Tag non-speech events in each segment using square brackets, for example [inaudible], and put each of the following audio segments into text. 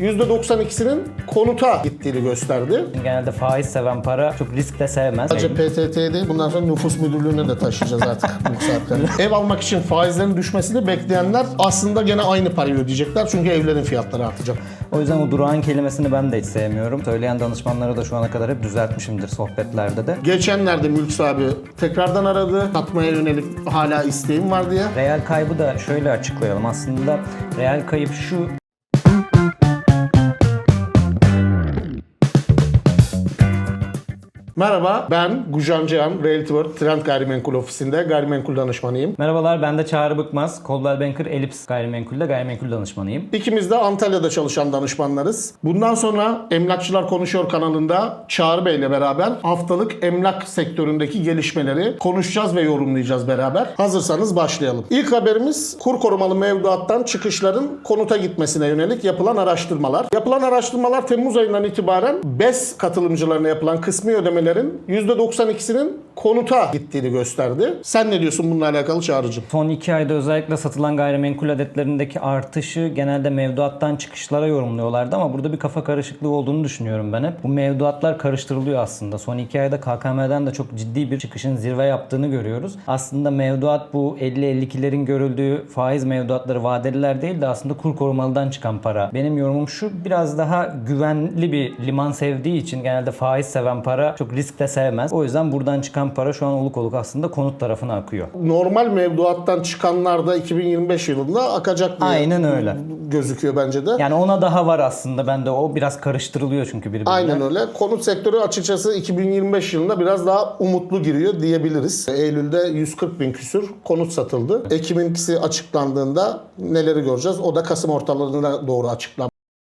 %92'sinin konuta gittiğini gösterdi. Genelde faiz seven para çok risk de sevmez. Sadece PTT değil, bundan sonra nüfus müdürlüğüne de taşıyacağız artık bu saatte. [laughs] Ev almak için faizlerin düşmesini bekleyenler aslında gene aynı parayı ödeyecekler çünkü evlerin fiyatları artacak. O yüzden o durağan kelimesini ben de hiç sevmiyorum. Söyleyen danışmanları da şu ana kadar hep düzeltmişimdir sohbetlerde de. Geçenlerde Mülks abi tekrardan aradı. Satmaya yönelik hala isteğim var diye. Reel kaybı da şöyle açıklayalım. Aslında reel kayıp şu Merhaba, ben Gujan Cihan, Realty World Trend Gayrimenkul Ofisi'nde gayrimenkul danışmanıyım. Merhabalar ben de Çağrı Bıkmaz. Coldwell Banker Elips Gayrimenkul'de gayrimenkul danışmanıyım. İkimiz de Antalya'da çalışan danışmanlarız. Bundan sonra Emlakçılar Konuşuyor kanalında Çağrı Bey ile beraber haftalık emlak sektöründeki gelişmeleri konuşacağız ve yorumlayacağız beraber. Hazırsanız başlayalım. İlk haberimiz kur korumalı mevduattan çıkışların konuta gitmesine yönelik yapılan araştırmalar. Yapılan araştırmalar Temmuz ayından itibaren BES katılımcılarına yapılan kısmi ödemelerin %92'sinin konuta gittiğini gösterdi. Sen ne diyorsun bununla alakalı Çağrı'cığım? Son iki ayda özellikle satılan gayrimenkul adetlerindeki artışı genelde mevduattan çıkışlara yorumluyorlardı ama burada bir kafa karışıklığı olduğunu düşünüyorum ben hep. Bu mevduatlar karıştırılıyor aslında. Son iki ayda KKM'den de çok ciddi bir çıkışın zirve yaptığını görüyoruz. Aslında mevduat bu 50-52'lerin görüldüğü faiz mevduatları vadeliler değil de aslında kur korumalıdan çıkan para. Benim yorumum şu biraz daha güvenli bir liman sevdiği için genelde faiz seven para çok risk de sevmez. O yüzden buradan çıkan para şu an oluk oluk aslında konut tarafına akıyor. normal mevduattan çıkanlar da 2025 yılında akacak diye Aynen öyle. gözüküyor bence de. Yani ona daha var aslında. Ben de o biraz karıştırılıyor çünkü birbirine. Aynen öyle. Konut sektörü açıkçası 2025 yılında biraz daha umutlu giriyor diyebiliriz. Eylül'de 140 bin küsür konut satıldı. Ekim'inkisi açıklandığında neleri göreceğiz? O da Kasım ortalarına doğru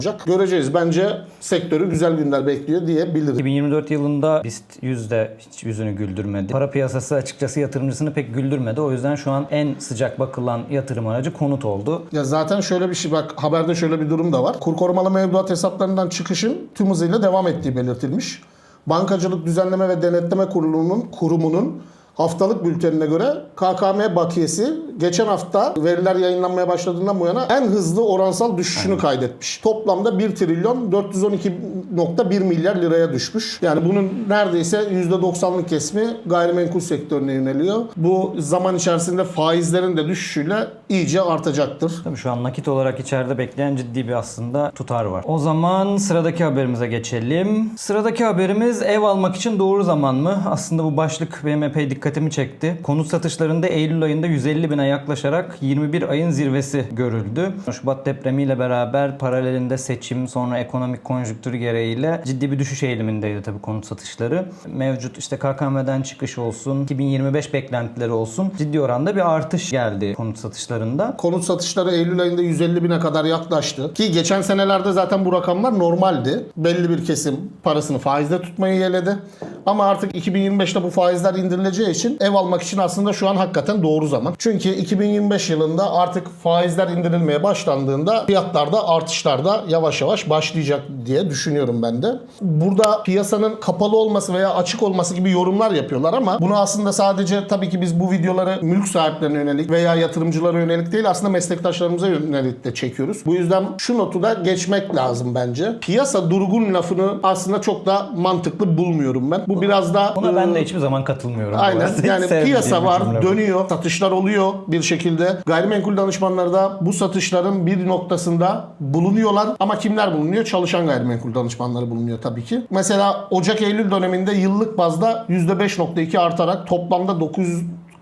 açıklanacak. Göreceğiz. Bence sektörü güzel günler bekliyor diyebiliriz. 2024 yılında BIST yüzde hiç yüzünü güldürmedi. Para piyasası açıkçası yatırımcısını pek güldürmedi. O yüzden şu an en sıcak bakılan yatırım aracı konut oldu. Ya zaten şöyle bir şey bak haberde şöyle bir durum da var. Kur korumalı mevduat hesaplarından çıkışın tüm hızıyla devam ettiği belirtilmiş. Bankacılık Düzenleme ve Denetleme Kurulu'nun kurumunun haftalık bültenine göre KKM bakiyesi geçen hafta veriler yayınlanmaya başladığından bu yana en hızlı oransal düşüşünü kaydetmiş. Toplamda 1 trilyon 412.1 milyar liraya düşmüş. Yani bunun neredeyse %90'lık kesimi gayrimenkul sektörüne yöneliyor. Bu zaman içerisinde faizlerin de düşüşüyle iyice artacaktır. Tabii şu an nakit olarak içeride bekleyen ciddi bir aslında tutar var. O zaman sıradaki haberimize geçelim. Sıradaki haberimiz ev almak için doğru zaman mı? Aslında bu başlık benim epey dikkatimi çekti. Konut satışlarında Eylül ayında 150 bine yaklaşarak 21 ayın zirvesi görüldü. Şubat depremiyle beraber paralelinde seçim sonra ekonomik konjüktür gereğiyle ciddi bir düşüş eğilimindeydi tabii konut satışları. Mevcut işte KKM'den çıkış olsun, 2025 beklentileri olsun ciddi oranda bir artış geldi konut satışlarında. Konut satışları Eylül ayında 150 bine kadar yaklaştı. Ki geçen senelerde zaten bu rakamlar normaldi. Belli bir kesim parasını faizde tutmayı yeledi. Ama artık 2025'te bu faizler indirileceği için ev almak için aslında şu an hakikaten doğru zaman. Çünkü 2025 yılında artık faizler indirilmeye başlandığında fiyatlarda artışlar da yavaş yavaş başlayacak diye düşünüyorum ben de. Burada piyasanın kapalı olması veya açık olması gibi yorumlar yapıyorlar ama bunu aslında sadece tabii ki biz bu videoları mülk sahiplerine yönelik veya yatırımcılara yönelik değil aslında meslektaşlarımıza yönelik de çekiyoruz. Bu yüzden şu notu da geçmek lazım bence. Piyasa durgun lafını aslında çok da mantıklı bulmuyorum ben. Bu biraz da Buna ben e, de hiçbir zaman katılmıyorum. Aynen. Hiç Yani piyasa var, cümle dönüyor, satışlar oluyor bir şekilde. Gayrimenkul danışmanları da bu satışların bir noktasında bulunuyorlar. Ama kimler bulunuyor? Çalışan gayrimenkul danışmanları bulunuyor tabii ki. Mesela Ocak-Eylül döneminde yıllık bazda %5.2 artarak toplamda 900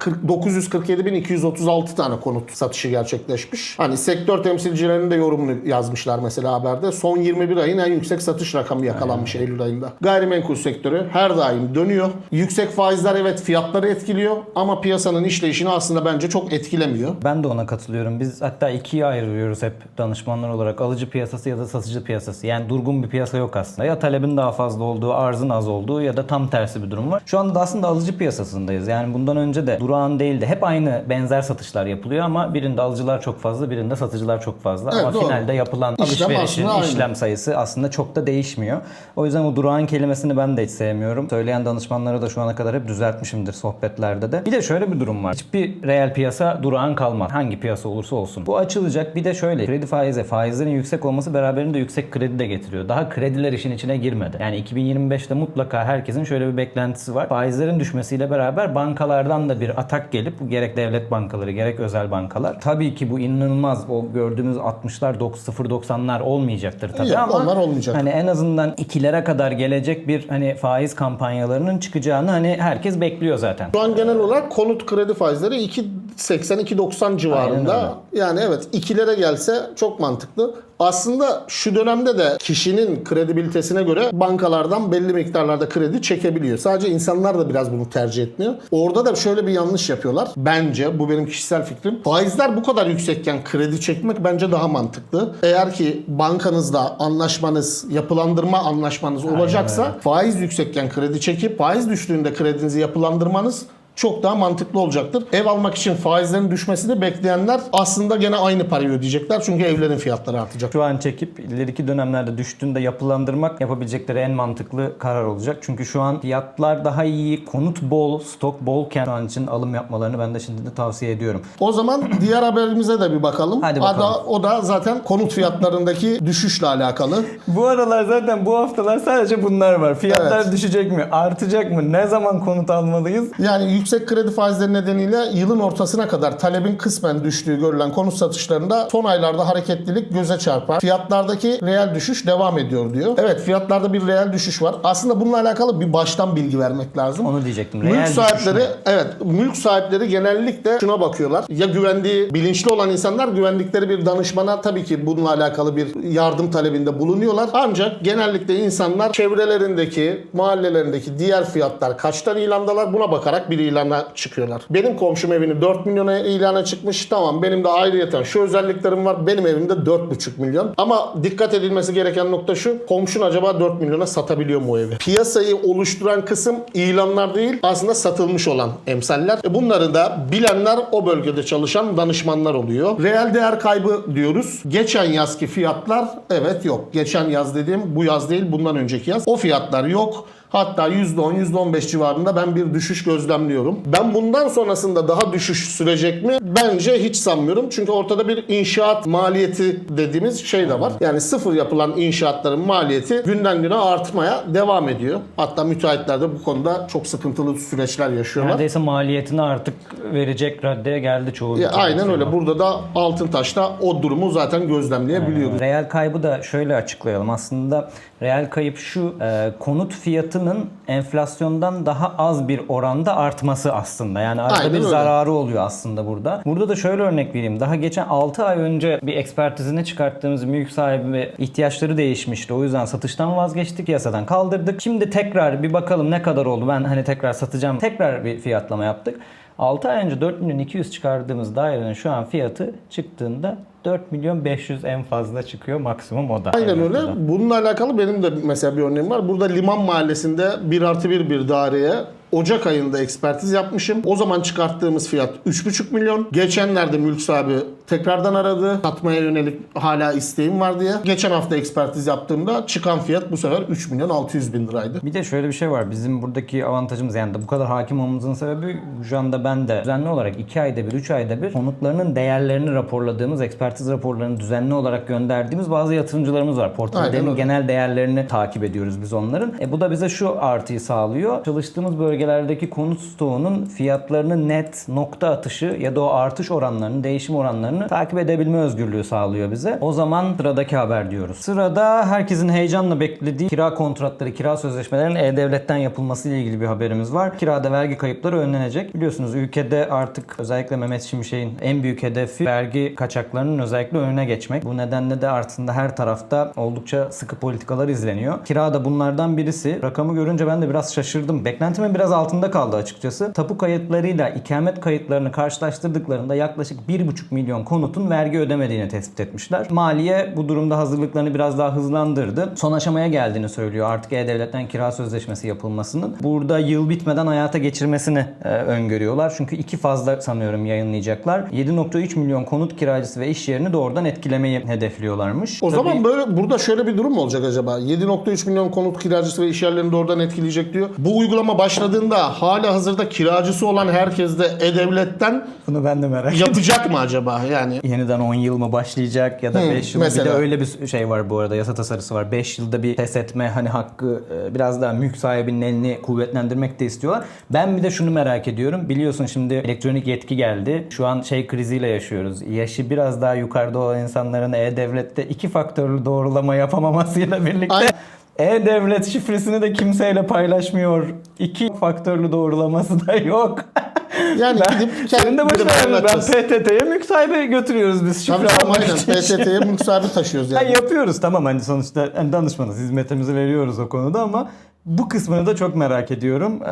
947.236 tane konut satışı gerçekleşmiş. Hani sektör temsilcilerinin de yorumunu yazmışlar mesela haberde. Son 21 ayın en yüksek satış rakamı yakalanmış Eylül ayında. Gayrimenkul sektörü her daim dönüyor. Yüksek faizler evet fiyatları etkiliyor ama piyasanın işleyişini aslında bence çok etkilemiyor. Ben de ona katılıyorum. Biz hatta ikiye ayırıyoruz hep danışmanlar olarak. Alıcı piyasası ya da satıcı piyasası. Yani durgun bir piyasa yok aslında. Ya talebin daha fazla olduğu, arzın az olduğu ya da tam tersi bir durum var. Şu anda da aslında alıcı piyasasındayız. Yani bundan önce de duran durağan değil de hep aynı benzer satışlar yapılıyor ama birinde alıcılar çok fazla, birinde satıcılar çok fazla. Evet, ama doğru. finalde yapılan İşlem alışverişin aynı. işlem sayısı aslında çok da değişmiyor. O yüzden o durağan kelimesini ben de hiç sevmiyorum. Söyleyen danışmanlara da şu ana kadar hep düzeltmişimdir sohbetlerde de. Bir de şöyle bir durum var. Hiçbir reel piyasa durağan kalmaz. Hangi piyasa olursa olsun. Bu açılacak. Bir de şöyle kredi faizi, faizlerin yüksek olması beraberinde yüksek kredi de getiriyor. Daha krediler işin içine girmedi. Yani 2025'te mutlaka herkesin şöyle bir beklentisi var. Faizlerin düşmesiyle beraber bankalardan da bir atak gelip bu gerek devlet bankaları gerek özel bankalar. Tabii ki bu inanılmaz o gördüğümüz 60'lar 0.90'lar olmayacaktır tabii Yok, ama onlar olmayacak. hani en azından ikilere kadar gelecek bir hani faiz kampanyalarının çıkacağını hani herkes bekliyor zaten. Şu an genel olarak konut kredi faizleri 2.80-2.90 civarında. Yani evet ikilere gelse çok mantıklı. Aslında şu dönemde de kişinin kredibilitesine göre bankalardan belli miktarlarda kredi çekebiliyor. Sadece insanlar da biraz bunu tercih etmiyor. Orada da şöyle bir yanlış yapıyorlar. Bence bu benim kişisel fikrim. Faizler bu kadar yüksekken kredi çekmek bence daha mantıklı. Eğer ki bankanızla anlaşmanız, yapılandırma anlaşmanız olacaksa faiz yüksekken kredi çekip faiz düştüğünde kredinizi yapılandırmanız çok daha mantıklı olacaktır. Ev almak için faizlerin düşmesini bekleyenler aslında gene aynı parayı ödeyecekler. Çünkü evlerin fiyatları artacak. Şu an çekip ileriki dönemlerde düştüğünde yapılandırmak yapabilecekleri en mantıklı karar olacak. Çünkü şu an fiyatlar daha iyi, konut bol, stok bolken şu an için alım yapmalarını ben de şimdi de tavsiye ediyorum. O zaman diğer haberimize de bir bakalım. Hadi O da, bakalım. o da zaten konut fiyatlarındaki düşüşle alakalı. [laughs] Bu aralar zaten bu haftalar sadece bunlar var. Fiyatlar Evet. düşecek mi? Artacak mı? Ne zaman konut almalıyız? Yani yüksek kredi faizleri nedeniyle yılın ortasına kadar talebin kısmen düştüğü görülen konut satışlarında son aylarda hareketlilik göze çarpar. Fiyatlardaki reel düşüş devam ediyor diyor. Evet fiyatlarda bir reel düşüş var. Aslında bununla alakalı bir baştan bilgi vermek lazım. Onu diyecektim. Mülk Reel düşüş sahipleri mü? evet mülk sahipleri genellikle şuna bakıyorlar. Ya güvendiği bilinçli olan insanlar güvendikleri bir danışmana tabii ki bununla alakalı bir yardım talebinde bulunuyorlar. Ancak genellikle insanlar çevrelerindeki, mahallelerindeki diğer fiyatlar kaçtan ilandalar buna bakarak bir ilana çıkıyorlar. Benim komşum evini 4 milyona ilana çıkmış. Tamam benim de ayrıyeten şu özelliklerim var. Benim evimde 4,5 milyon. Ama dikkat edilmesi gereken nokta şu. Komşun acaba 4 milyona satabiliyor mu o evi? Piyasayı oluşturan kısım ilanlar değil aslında satılmış olan emsaller. E bunları da bilenler o bölgede çalışan danışmanlar oluyor. Reel değer kaybı diyoruz. Geçen yazki fiyatlar evet yok. Geçen yaz dediğim bu yaz değil bundan önceki yaz. O fiyatlar yok. Hatta %10, %15 civarında ben bir düşüş gözlemliyorum. Ben bundan sonrasında daha düşüş sürecek mi? Bence hiç sanmıyorum. Çünkü ortada bir inşaat maliyeti dediğimiz şey de var. Yani sıfır yapılan inşaatların maliyeti günden güne artmaya devam ediyor. Hatta müteahhitler de bu konuda çok sıkıntılı süreçler yaşıyorlar. Neredeyse maliyetini artık verecek raddeye geldi çoğu. Ya, aynen öyle. Burada da Altıntaş'ta o durumu zaten gözlemleyebiliyoruz. Reel kaybı da şöyle açıklayalım. Aslında reel kayıp şu e, konut fiyatının enflasyondan daha az bir oranda artması aslında. Yani arada Aynen bir öyle. zararı oluyor aslında burada. Burada da şöyle örnek vereyim. Daha geçen 6 ay önce bir ekspertizini çıkarttığımız mülk sahibi ihtiyaçları değişmişti. O yüzden satıştan vazgeçtik, yasadan kaldırdık. Şimdi tekrar bir bakalım ne kadar oldu. Ben hani tekrar satacağım. Tekrar bir fiyatlama yaptık. 6 ay önce 4 milyon 200 çıkardığımız dairenin şu an fiyatı çıktığında 4 milyon 500 en fazla çıkıyor maksimum o da. Aynen öyle. da. Bununla alakalı benim de mesela bir örneğim var. Burada Liman Mahallesi'nde 1 artı 1 bir daireye Ocak ayında ekspertiz yapmışım. O zaman çıkarttığımız fiyat 3,5 milyon. Geçenlerde mülk sahibi tekrardan aradı. Satmaya yönelik hala isteğim var diye. Geçen hafta ekspertiz yaptığımda çıkan fiyat bu sefer 3 milyon 600 bin liraydı. Bir de şöyle bir şey var. Bizim buradaki avantajımız yani bu kadar hakim olmamızın sebebi şu anda ben de düzenli olarak 2 ayda bir, 3 ayda bir konutlarının değerlerini raporladığımız, ekspertiz raporlarını düzenli olarak gönderdiğimiz bazı yatırımcılarımız var. Portföylerin öyle. genel değerlerini takip ediyoruz biz onların. E bu da bize şu artıyı sağlıyor. Çalıştığımız bölgelerdeki konut stoğunun fiyatlarını net nokta atışı ya da o artış oranlarını, değişim oranlarını takip edebilme özgürlüğü sağlıyor bize. O zaman sıradaki haber diyoruz. Sırada herkesin heyecanla beklediği kira kontratları, kira sözleşmelerinin E-Devlet'ten yapılması ile ilgili bir haberimiz var. Kirada vergi kayıpları önlenecek. Biliyorsunuz ülkede artık özellikle Mehmet Şimşek'in en büyük hedefi vergi kaçaklarının özellikle önüne geçmek. Bu nedenle de aslında her tarafta oldukça sıkı politikalar izleniyor. Kira da bunlardan birisi. Rakamı görünce ben de biraz şaşırdım. Beklentimin biraz altında kaldı açıkçası. Tapu kayıtlarıyla ikamet kayıtlarını karşılaştırdıklarında yaklaşık 1,5 milyon konutun vergi ödemediğini tespit etmişler. Maliye bu durumda hazırlıklarını biraz daha hızlandırdı. Son aşamaya geldiğini söylüyor artık E-Devlet'ten kira sözleşmesi yapılmasının. Burada yıl bitmeden hayata geçirmesini e, öngörüyorlar. Çünkü iki fazla sanıyorum yayınlayacaklar. 7.3 milyon konut kiracısı ve iş yerini doğrudan etkilemeyi hedefliyorlarmış. O Tabii- zaman böyle burada şöyle bir durum mu olacak acaba? 7.3 milyon konut kiracısı ve iş yerlerini doğrudan etkileyecek diyor. Bu uygulama başladığında hala hazırda kiracısı olan herkes de E-Devlet'ten bunu ben de merak yapacak mı acaba? Yani Yeniden 10 yıl mı başlayacak ya da Hı, 5 yıl mı? Bir de mesela. öyle bir şey var bu arada yasa tasarısı var. 5 yılda bir pes etme hani hakkı e, biraz daha mülk sahibinin elini kuvvetlendirmek de istiyorlar. Ben bir de şunu merak ediyorum. Biliyorsun şimdi elektronik yetki geldi. Şu an şey kriziyle yaşıyoruz. Yaşı biraz daha yukarıda olan insanların E-Devlet'te iki faktörlü doğrulama yapamamasıyla birlikte Aynen. E-Devlet şifresini de kimseyle paylaşmıyor. İki faktörlü doğrulaması da yok. [laughs] yani Ben- gidip Senin de başına. Ben. PTT'ye mülk sahibi götürüyoruz biz şifre Tabii tamam aynen. PTT'ye mülk sahibi taşıyoruz Ha, yani. yapıyoruz tamam hani sonuçta hani danışmanız hizmetimizi veriyoruz o konuda ama bu kısmını da çok merak ediyorum. Ee,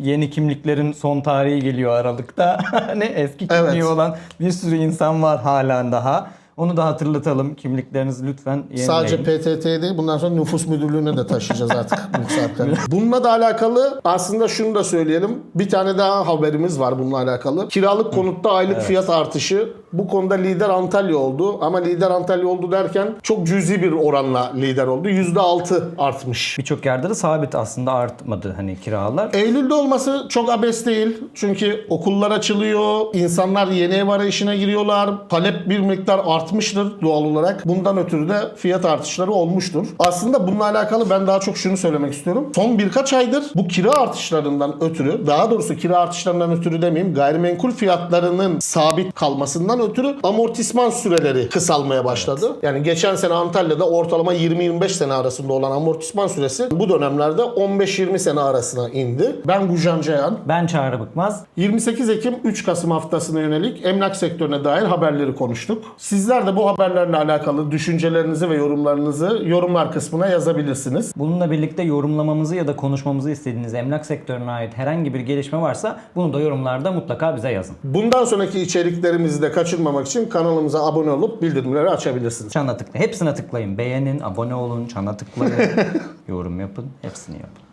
yeni kimliklerin son tarihi geliyor Aralık'ta. [laughs] hani eski kimliği Evet. olan bir sürü insan var halen daha. Onu da hatırlatalım. Kimliklerinizi lütfen yenileyin. Sadece PTT değil bundan sonra nüfus müdürlüğüne de taşıyacağız artık [laughs] bu saatten. Bununla da alakalı aslında şunu da söyleyelim. Bir tane daha haberimiz var bununla alakalı. Kiralık konutta aylık fiyat artışı. Bu konuda lider Antalya oldu. Ama lider Antalya oldu derken çok cüzi bir oranla lider oldu. %6 artmış. Birçok yerde de sabit aslında artmadı hani kiralar. Eylül'de olması çok abes değil. Çünkü okullar açılıyor, insanlar yeni ev arayışına giriyorlar. Talep bir miktar artmıştır doğal olarak. Bundan ötürü de fiyat artışları olmuştur. Aslında bununla alakalı ben daha çok şunu söylemek istiyorum. Son birkaç aydır bu kira artışlarından ötürü, daha doğrusu kira artışlarından ötürü demeyeyim, gayrimenkul fiyatlarının sabit kalmasından ötürü amortisman süreleri kısalmaya başladı. Yani geçen sene Antalya'da ortalama 20-25 sene arasında olan amortisman süresi bu dönemlerde 15-20 sene arasına indi. Ben Gujan Ceyhan. Ben Çağrı Bıkmaz. 28 Ekim 3 Kasım haftasına yönelik emlak sektörüne dair haberleri konuştuk. Sizler de bu haberlerle alakalı düşüncelerinizi ve yorumlarınızı yorumlar kısmına yazabilirsiniz. Bununla birlikte yorumlamamızı ya da konuşmamızı istediğiniz emlak sektörüne ait herhangi bir gelişme varsa bunu da yorumlarda mutlaka bize yazın. Bundan sonraki içeriklerimizi de kaçırmamak için kanalımıza abone olup bildirimleri açabilirsiniz. Çana tıklayın. Hepsine tıklayın. Beğenin, abone olun, çana tıklayın. [laughs] yorum yapın. Hepsini yapın.